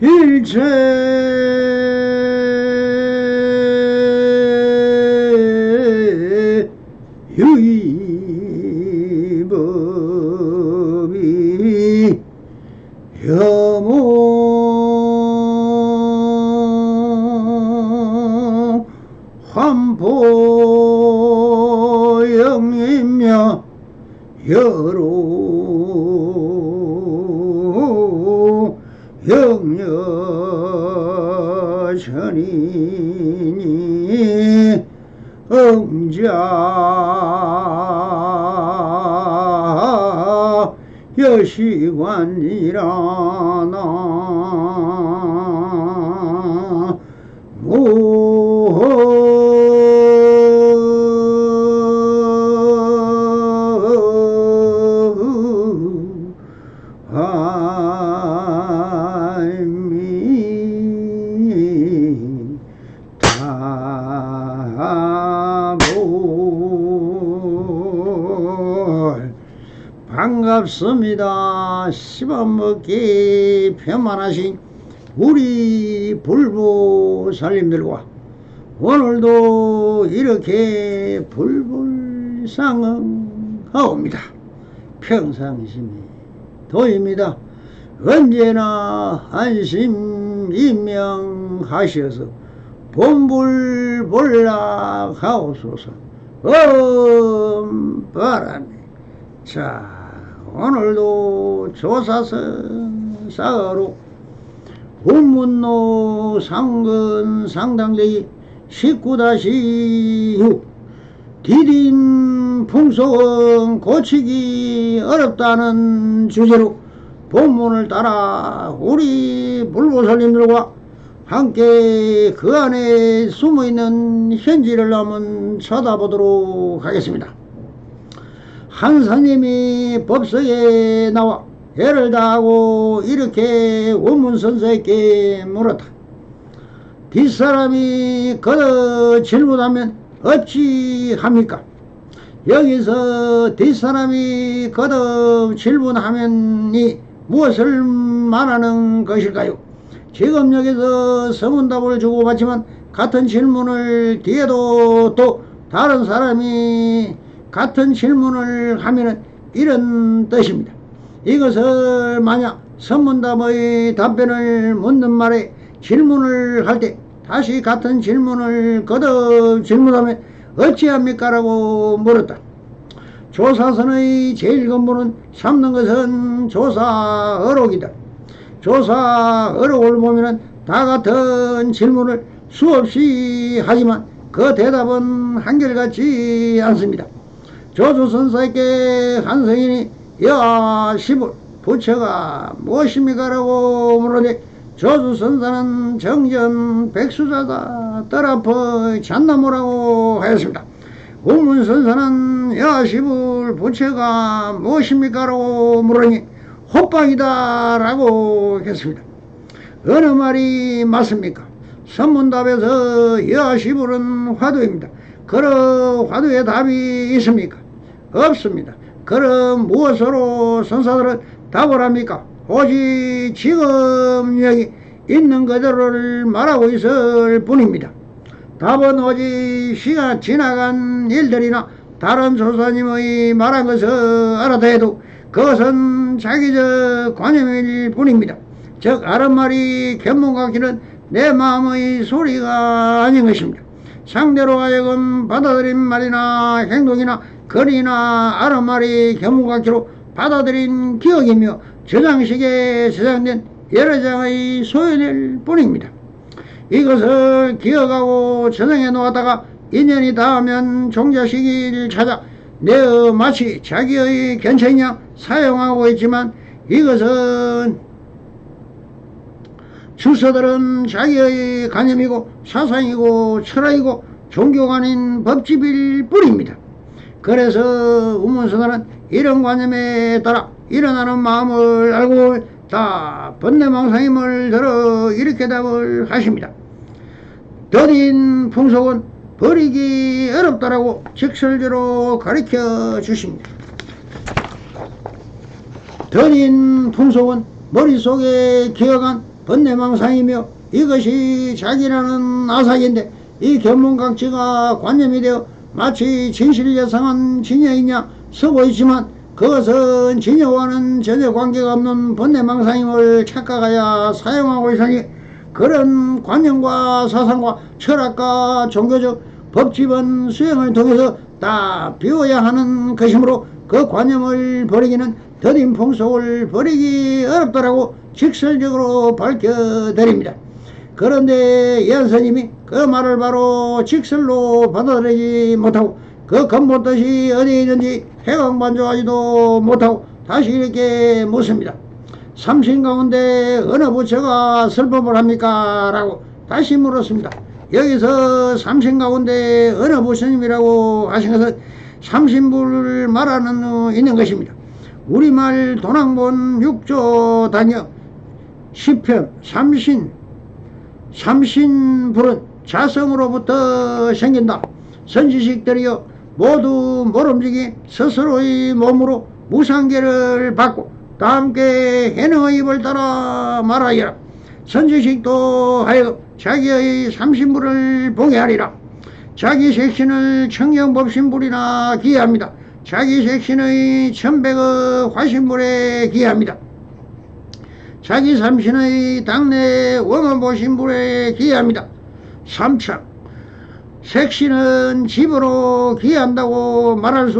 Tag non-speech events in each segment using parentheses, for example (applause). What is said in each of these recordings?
일체 응자 여시관이라나 반갑습니다. 씹어먹기 편만하신 우리 불보 살림들과 오늘도 이렇게 불불상응하옵니다. 평상심이 도입니다. 언제나 안심 임명하셔서 본불볼락하옵소서 엄바람이 자 오늘도 조사선 사로 본문로 상근 상당대기 19-6 디딘 풍속은 고치기 어렵다는 주제로 본문을 따라 우리 불보살님들과 함께 그 안에 숨어있는 현지를 한번 쳐다보도록 하겠습니다. 한 스님이 법석에 나와 애를 다하고 이렇게 원문선사에게 물었다. 뒷사람이 거듭 질문하면 어찌합니까? 여기서 뒷사람이 거듭 질문하면이 무엇을 말하는 것일까요? 지금 여기서 서문답을 주고받지만 같은 질문을 뒤에도 또 다른 사람이 같은 질문을 하면은 이런 뜻입니다. 이것을 만약 선문답의 답변을 묻는 말에 질문을 할 때 다시 같은 질문을 거듭 질문하면 어찌합니까? 라고 물었다. 조사선의 제일 근본은 삼는 것은 조사 어록이다. 조사 어록을 보면은 다 같은 질문을 수없이 하지만 그 대답은 한결같지 않습니다. 조조선사에게 한 성인이 야 시불 부처가 무엇입니까? 라고 물으니 조주선사는 정전 백수자다 떨아퍼 잣나무라고 하였습니다. 운문선사는 야 시불 부처가 무엇입니까? 라고 물으니 호빵이다 라고 했습니다. 어느 말이 맞습니까? 선문답에서 여시불은 화두입니다. 그런 화두의 답이 있습니까? 없습니다. 그럼 무엇으로 선사들은 답을 합니까? 오직 지금 여기 있는 그대로를 말하고 있을 뿐입니다. 답은 오직 시간 지나간 일들이나 다른 조사님의 말한 것을 알아도 해도 그것은 자기적 관념일 뿐입니다. 즉 아는 말이 견문각기는 내 마음의 소리가 아닌 것입니다. 상대로 하여금 받아들인 말이나 행동이나 아는 말이 견문각기로 받아들인 기억이며 저장식에 저장된 여러 장의 소연일 뿐입니다. 이것을 기억하고 저장해 놓았다가 인연이 닿으면 종자시기를 찾아 내어 마치 자기의 견체냐 사용하고 있지만 이것은 주서들은 자기의 관념이고 사상이고 철학이고 아닌 법집일 뿐입니다. 그래서 우문선언은 이런 관념에 따라 일어나는 마음을 알고 다 번뇌망상임을 들어 이렇게 답을 하십니다. 더딘 풍속은 버리기 어렵다라고 직설적으로 가르쳐 주십니다. 더딘 풍속은 머릿속에 기억한 번뇌망상이며 이것이 자기라는 아삭인데 이 견문각지가 관념이 되어 마치 진실여상한 진여이냐 서고 있지만 그것은 진여와는 전혀 관계가 없는 번뇌망상임을 착각하여 사용하고 있으니 그런 관념과 사상과 철학과 종교적 법집은 수행을 통해서 다 비워야 하는 것이므로 그 관념을 버리기는 더딘 풍속을 버리기 어렵다라고 직설적으로 밝혀드립니다. 그런데 예언스님이 그 말을 바로 직설로 받아들이지 못하고 그 근본 뜻이 어디에 있는지 해강반조하지도 못하고 다시 이렇게 묻습니다. 삼신 가운데 어느 부처가 설법을 합니까? 라고 다시 물었습니다. 여기서 삼신 가운데 어느 부처님이라고 하신 것은 삼신부를 말하는 어, 있는 것입니다. 우리말 도낭본 6조 단역 10편 삼신 삼신불은 자성으로부터 생긴다. 선지식들이여 모두 모름지기 스스로의 몸으로 무상계를 받고 다 함께 해능의 입을 따라 말하여라. 선지식도 하여금 자기의 삼신불을 보게 하리라. 자기 색신을 청정법신불이나 기합니다. 자기 색신의 천백의 화신불에 기합니다. 자기 삼신의 당내 원원보신불에 기합니다. 삼창 색신은 집으로 기한다고 말할 수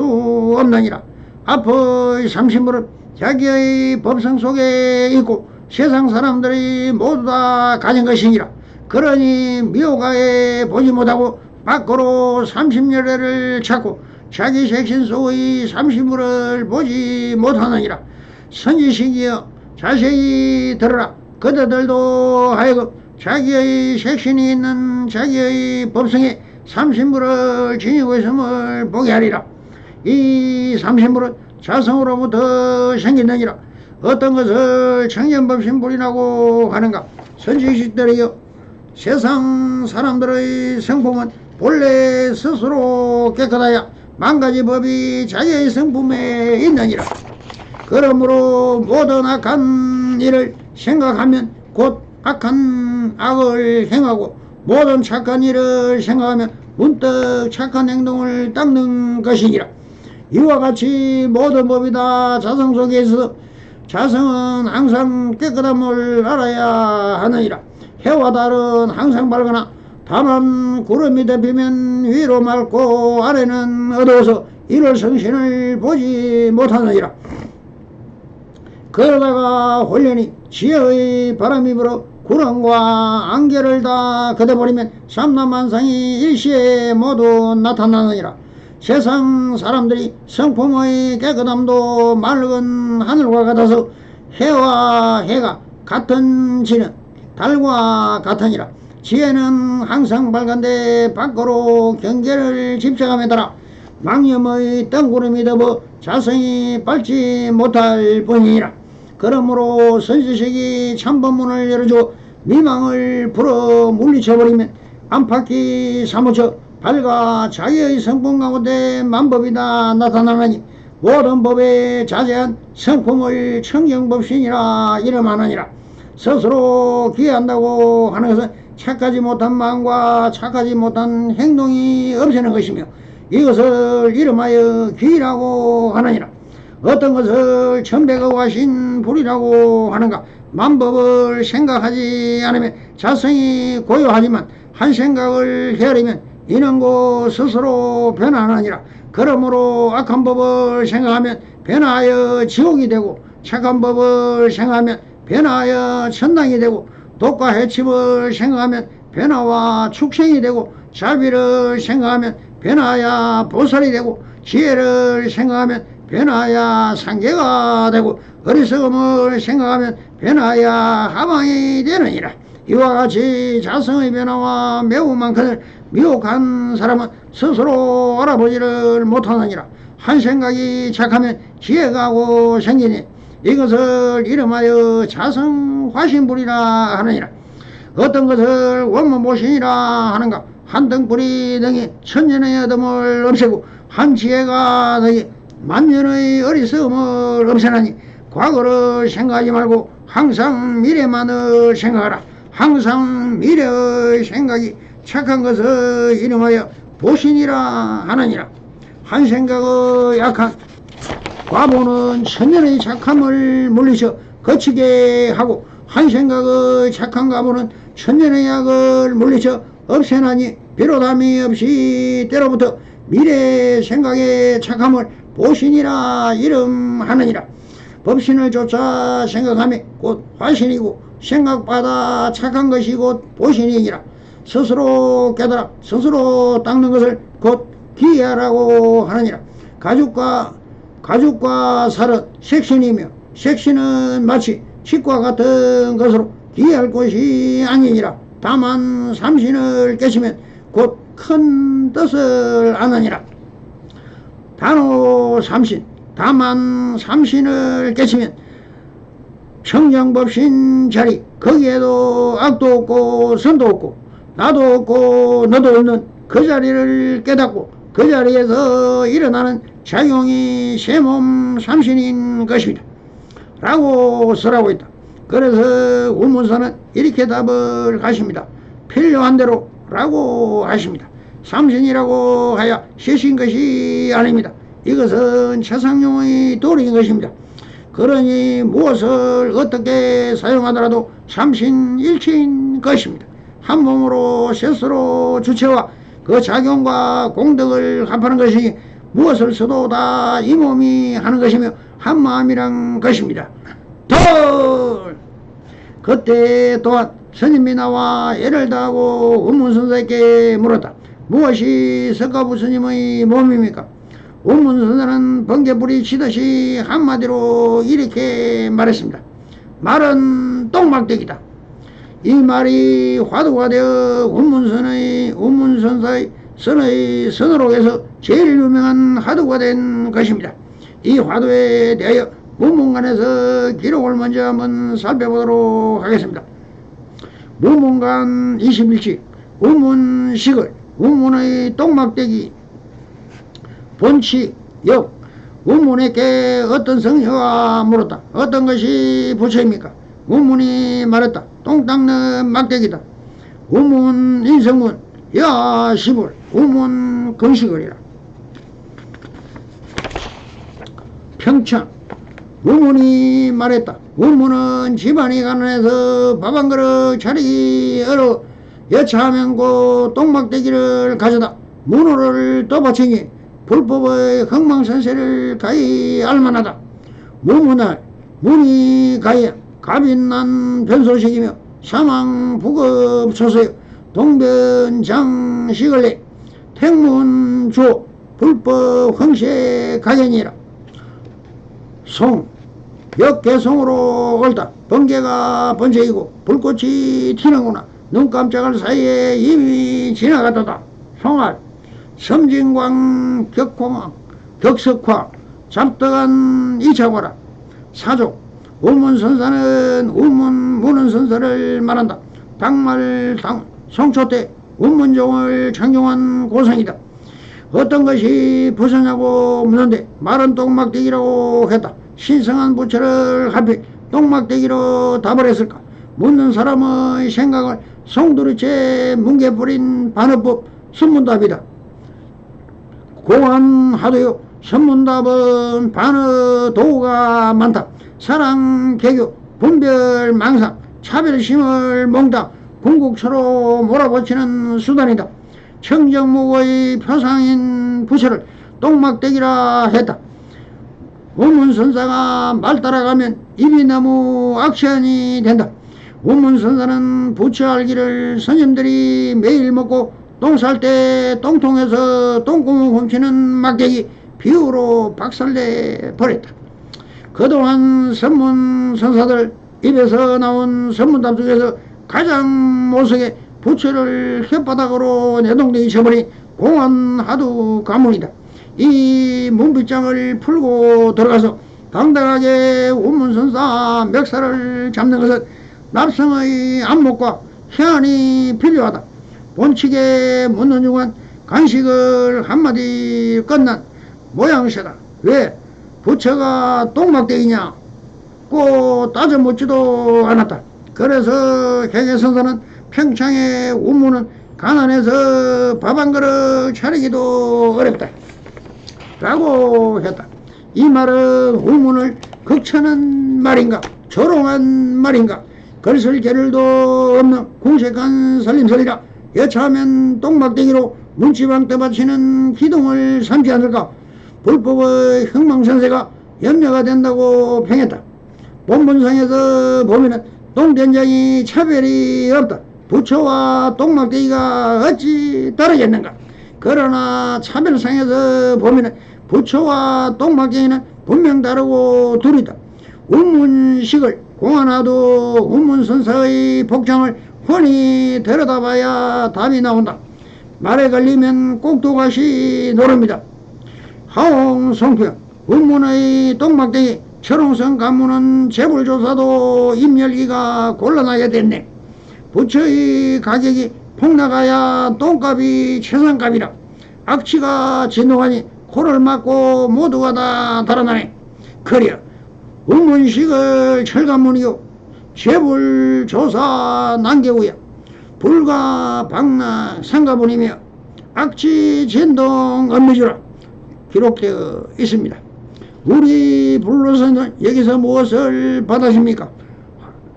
없느니라. 앞의 삼신불은 자기의 법성 속에 있고 세상 사람들이 모두 다 가진 것이니라. 그러니 미호가에 보지 못하고 밖으로 삼십여례를 찾고 자기 색신 속의 삼신물을 보지 못하느니라. 선지식이여 자세히 들어라. 그대들도 하여금 자기의 색신이 있는 자기의 법성에 삼신물을 지니고 있음을 보게 하리라. 이 삼신물은 자성으로부터 생기느니라. 어떤 것을 청년법신불이라고 하는가? 선지식들이여 세상 사람들의 성품은 본래 스스로 깨끗하여 만 가지 법이 자기의 성품에 있느니라. 그러므로 모든 악한 일을 생각하면 곧 악한 악을 행하고 모든 착한 일을 생각하면 문득 착한 행동을 닦는 것이니라. 이와 같이 모든 법이 다 자성 속에 있어 자성은 항상 깨끗함을 알아야 하느니라. 해와 달은 항상 밝거나 다만 구름이 덮이면 위로 맑고 아래는 어두워서 이를 성신을 보지 못하느니라. 그러다가 홀련히 지혜의 바람이 불어 구름과 안개를 다 걷어버리면 삼남만상이 일시에 모두 나타나느니라. 세상 사람들이 성품의 깨끗함도 맑은 하늘과 같아서 해와 해가 같은 지는 달과 같으니라. 지혜는 항상 밝은데 밖으로 경계를 집착함에 따라 망념의 덩구름이 덮어 자성이 밝지 못할 뿐이니라. 그러므로 선지식이 참법문을 열어줘 미망을 불어 물리쳐버리면 안팎이 사무쳐 밝아 자기의 성품 가운데 만법이 다 나타나나니 모든 법에 자제한 성품을 청정법신이라 이름하느니라. 스스로 기한다고 하는 것은 착하지 못한 마음과 착하지 못한 행동이 없애는 것이며 이것을 이름하여 기라고 하느니라 어떤 것을 천배가 와신 불이라고 하는가? 만법을 생각하지 않으면 자성이 고요하지만 한 생각을 헤아리면 이는 고 스스로 변화하느니라. 그러므로 악한 법을 생각하면 변화하여 지옥이 되고 착한 법을 생각하면 변화하여 천당이 되고 독과 해침을 생각하면 변화와 축생이 되고 자비를 생각하면 변화하여 보살이 되고 지혜를 생각하면 변화하여 상계가 되고 어리석음을 생각하면 변화하여 하방이 되느니라. 이와 같이 자성의 변화와 매우 많거늘 미혹한 사람은 스스로 알아보지를 못하느니라. 한 생각이 착하면 지혜가 고 생기니 이것을 이름하여 자성화신불이라 하느니라. 어떤 것을 원문보신이라 하는가? 한 등불이 등이 천년의 어둠을 없애고 한 지혜가 등이 만년의 어리석음을 없애나니 과거를 생각하지 말고 항상 미래만을 생각하라. 항상 미래의 생각이 착한 것을 이름하여 보신이라 하느니라. 한 생각의 약한 과보는 천년의 착함을 물리쳐 거치게 하고 한 생각의 착한 과보는 천년의 약을 물리쳐 없애나니 비로담이 없이 때로부터 미래 생각의 착함을 보신이라 이름하느니라. 법신을 쫓아 생각하며 곧 화신이고 생각받아 착한 것이 곧 보신이니라. 스스로 깨달아 스스로 닦는 것을 곧 기하라고 하느니라. 가죽과 가죽과 살은 색신이며 색신은 마치 식과 같은 것으로 기할 것이 아니니라. 다만 삼신을 깨치면 곧 큰 뜻을 아느니라. 단호 삼신, 다만 삼신을 깨치면 청정법신 자리, 거기에도 악도 없고 선도 없고 나도 없고 너도 없는 그 자리를 깨닫고 그 자리에서 일어나는 작용이 세몸 삼신인 것입니다. 라고 쓰라고 있다. 그래서 우문서는 이렇게 답을 하십니다. 필요한 대로 라고 하십니다. 삼신이라고 하여 시신 것이 아닙니다. 이것은 최상용의 도리인 것입니다. 그러니 무엇을 어떻게 사용하더라도 삼신일체인 것입니다. 한 몸으로 스스로 주체와 그 작용과 공덕을 합하는 것이 무엇을 써도 다 이 몸이 하는 것이며 한 마음이란 것입니다. 덜! 그때 또한 스님이 나와 예를 다하고 운문선사에게 물었다. 무엇이 석가부 스님의 몸입니까? 운문선사는 번개불이 치듯이 한마디로 이렇게 말했습니다. 말은 똥막대기다. 이 말이 화두가 되어 운문선의 운문선사의 선의 선으로 해서 제일 유명한 화두가 된 것입니다. 이 화두에 대하여 문문관에서 기록을 먼저 한번 살펴보도록 하겠습니다. 문문관 21치 운문식을 운문의 똥막대기 본치 역 운문에게 어떤 성녀가 물었다. 어떤 것이 부처입니까? 운문이 말했다. 똥 닦는 막대기다. 운문 인성문 야시불 운문 건식을이라. 평창 우문이 말했다. 우문은 집안이 가난해서 밥 한 그릇 차리기 어려 여차하면 고 똥막대기를 가져다 문호를 떠받치니 불법의 흥망선세를 가히 알만하다. 무문할 문이 가히 갑인난 변소식이며 사망 부급소서여 동변장식을 내 택문주 불법 흥세 가견이라. 송, 역개송으로 옳다. 번개가 번쩍이고 불꽃이 튀는구나. 눈 깜짝할 사이에 이미 지나갔다. 송알, 섬진광 격광, 격석화, 잡떡한 이차과라. 사족, 우문선사는 우문 문은선사를 말한다. 당말 당, 송초 때 운문종을 창경한 고성이다. 어떤 것이 부서냐고 묻는데 말은 똥막대기라고 했다. 신성한 부처를 하필 똥막대기로 답을 했을까? 묻는 사람의 생각을 송두리째 뭉개버린 반어법 선문답이다. 고안하도요. 선문답은 반어 도가 많다. 사랑, 개교, 분별, 망상, 차별심을 몽다. 궁극처로 몰아붙이는 수단이다. 청정무의 표상인 부처를 똥막대기라 했다. 원문선사가 말 따라가면 너무 악션이 된다. 원문선사는 부처 알기를 스님들이 매일 먹고 똥쌀때 똥통에서 똥구멍 훔치는 막대기 비유로 박살내 버렸다. 그동안 선문 선사들 입에서 나온 선문답 중에서 가장 모성에 부처를 혓바닥으로 내동댕이 쳐버린 공안 하두 가문이다. 이 문빗장을 풀고 들어가서 당당하게 운문선사 멱살을 잡는 것은 납성의 안목과 희안이 필요하다. 본칙에 묻는 중은 간식을 한마디 끝난 모양새다. 왜? 부처가 똥막대기냐? 묻고 따져 묻지도 않았다. 그래서 개개선사는 평창의 운문은 가난해서 밥 한 그릇 차리기도 어렵다. 라고 했다. 이 말은 운문을 극찬한 말인가 조롱한 말인가 글쓸 겨를도 없는 궁색한 살림살이라 여차하면 똥막대기로 문지방 떠받치는 기둥을 삼지 않을까 불법의 흥망선세가 염려가 된다고 평했다. 본문상에서 보면은 똥된장이 차별이 없다. 부처와 똥막대기가 어찌 다르겠는가? 그러나 차별상에서 보면은 부처와 똥막대기는 분명 다르고 둘이다. 운문식을 공안하도 운문선사의 복장을 훤히 들여다봐야 답이 나온다. 말에 걸리면 꼭두가시 노릅니다. 하홍 성평 운문의 똥막대기 철옹성 간문은 재벌조사도 임열기가 곤란하게 됐네. 부처의 가격이 폭락하야 똥값이 최상값이라 악취가 진동하니 코를 막고 모두가 다 달아나네. 그려 운문식을 철간문이요 재불 조사 난개우야 불가 방나 상가분이며 악취 진동 업무주라 기록되어 있습니다. 우리 불로서는 여기서 무엇을 받으십니까?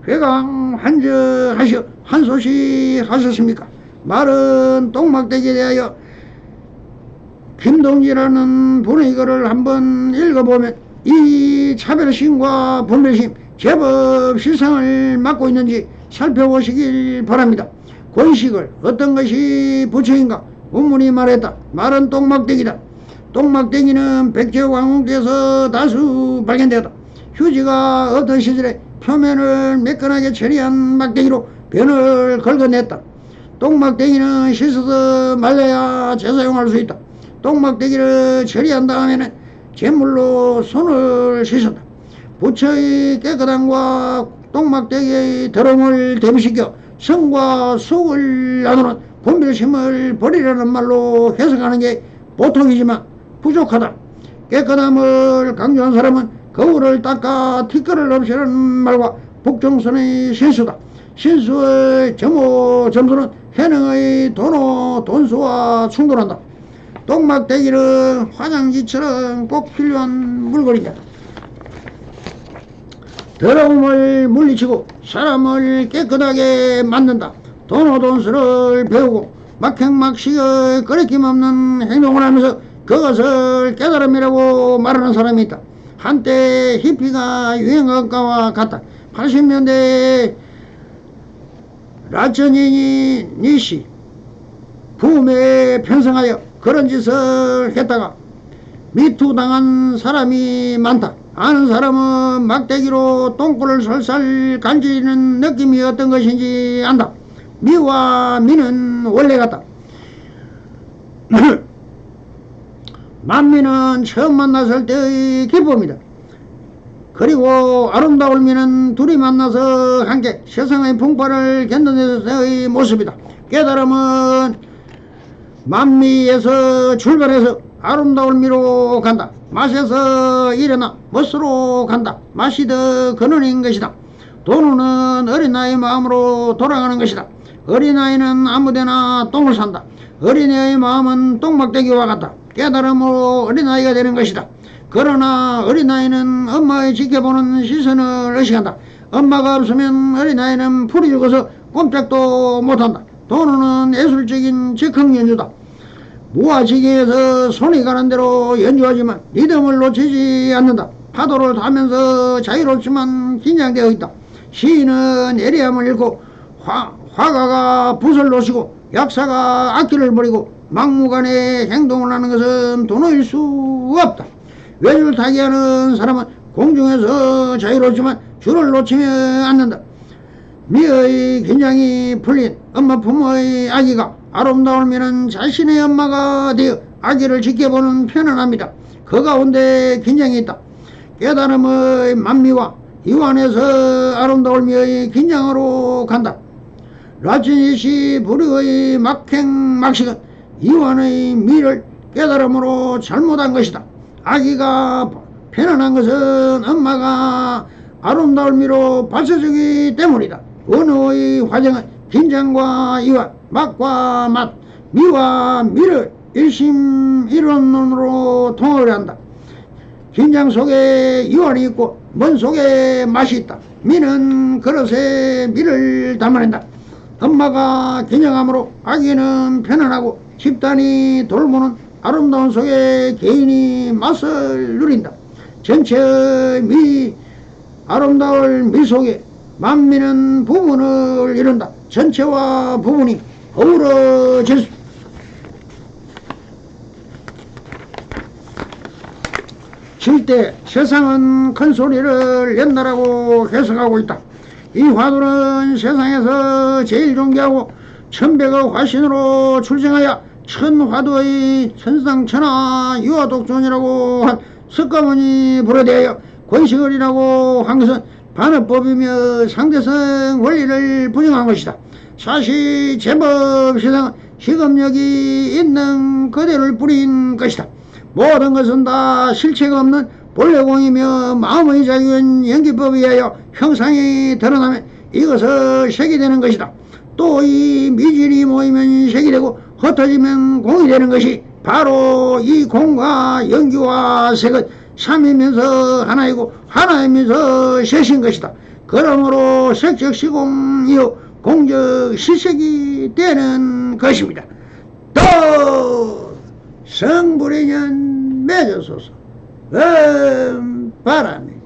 회강 한저하셔 한소식 하셨습니까? 말은 똥막대기에 대하여 김동지라는 분의 이거를 한번 읽어보면 이 차별심과 분별심 제법 실상을 맡고 있는지 살펴보시길 바랍니다. 권식을 어떤 것이 부처인가? 원문이 말했다. 말은 똥막대기다. 똥막대기는 백제왕후께서 다수 발견되었다. 휴지가 어떤 시절에 표면을 매끈하게 처리한 막대기로 변을 긁어냈다. 똥막대기는 씻어서 말려야 재사용할 수 있다. 똥막대기를 처리한 다음에는 제물로 손을 씻었다. 부처의 깨끗함과 똥막대기의 더러움을 대비시켜 성과 속을 나누는 분별심을 버리라는 말로 해석하는 게 보통이지만 부족하다. 깨끗함을 강조한 사람은 거울을 닦아 티끌을 없애는 말과 북정선의 신수다. 신수의 점호 점수는 해능의 돈호 돈수와 충돌한다. 똥막대기는 화장지처럼 꼭 필요한 물건이다. 더러움을 물리치고 사람을 깨끗하게 만든다. 돈호돈수를 배우고 막행막식의 거리낌 없는 행동을 하면서 그것을 깨달음이라고 말하는 사람이 있다. 한때 히피가 것과 같다. 80년대에 라천인이 니시 부음에 편성하여 그런 짓을 했다가 미투 당한 사람이 많다. 아는 사람은 막대기로 똥꼬를 설살 간지는 느낌이 어떤 것인지 안다. 미와 미는 원래 같다. (clears throat) 만미는 처음 만났을 때의 기쁨이다. 그리고 아름다울 미는 둘이 만나서 함께 세상의 풍파를 견뎌내서의 모습이다. 깨달음은 만미에서 출발해서 아름다울 미로 간다. 맛에서 일어나 멋으로 간다. 맛이 더 근원인 것이다. 돈은 어린아이 마음으로 돌아가는 것이다. 어린아이는 아무데나 똥을 산다. 어린아이의 마음은 똥막대기와 같다. 깨달음으로 어린아이가 되는 것이다. 그러나 어린아이는 엄마의 지켜보는 시선을 의식한다. 엄마가 없으면 어린아이는 풀이 죽어서 꼼짝도 못한다. 도노는 예술적인 즉흥 연주다. 무아지기에서 손이 가는 대로 연주하지만 리듬을 놓치지 않는다. 파도를 타면서 자유롭지만 긴장되어 있다. 시인은 예리함을 잃고 화, 화가가 붓을 놓치고 약사가 악기를 버리고 막무가내 행동을 하는 것은 도노일 수 없다. 외줄 타기 하는 사람은 공중에서 자유롭지만 줄을 놓치면 않는다. 미의 긴장이 풀린 엄마 부모의 아기가 아름다울면 자신의 엄마가 되어 아기를 지켜보는 편안합니다. 그 가운데 긴장이 있다. 깨달음의 만미와 이완에서 아름다울미의 긴장으로 간다. 라친이시 불의의 막행 막식은 이완의 미를 깨달음으로 잘못한 것이다. 아기가 편안한 것은 엄마가 아름다울 미로 받쳐주기 때문이다. 언어의 화정은 긴장과 이완, 맛과 맛, 미와 미를 일심 일원론으로 통합을 한다. 긴장 속에 이완이 있고 먼 속에 맛이 있다. 미는 그릇에 미를 담아낸다. 엄마가 긴장함으로 아기는 편안하고 집단이 돌보는 아름다운 속에 개인이 맛을 누린다. 전체 미 아름다울 미 속에 만미는 부분을 이룬다. 전체와 부분이 어우러질 수쉴때 세상은 큰 소리를 낸다라고 해석하고 있다. 이 화두는 세상에서 제일 존귀하고 천백의 화신으로 출생하여 천화두의 천상천하 유화독존이라고 한 석가모니 불어대하여 권식을이라고 한 것은 반어법이며 상대성 원리를 부정한 것이다. 사실 제법 세상은 시금력이 있는 그대를 뿌린 것이다. 모든 것은 다 실체가 없는 본래공이며 마음의 자유인 연기법에 의하여 형상이 드러나면 이것을 색이 되는 것이다. 또 이 미질이 모이면 색이 되고 흩어지면 공이 되는 것이 바로 이 공과 연기와 색은 삼이면서 하나이고 하나이면서 셋인 것이다. 그러므로 색적 시공이요 공적 시색이 되는 것입니다. 또 성불이년 맺어소서 음 바람이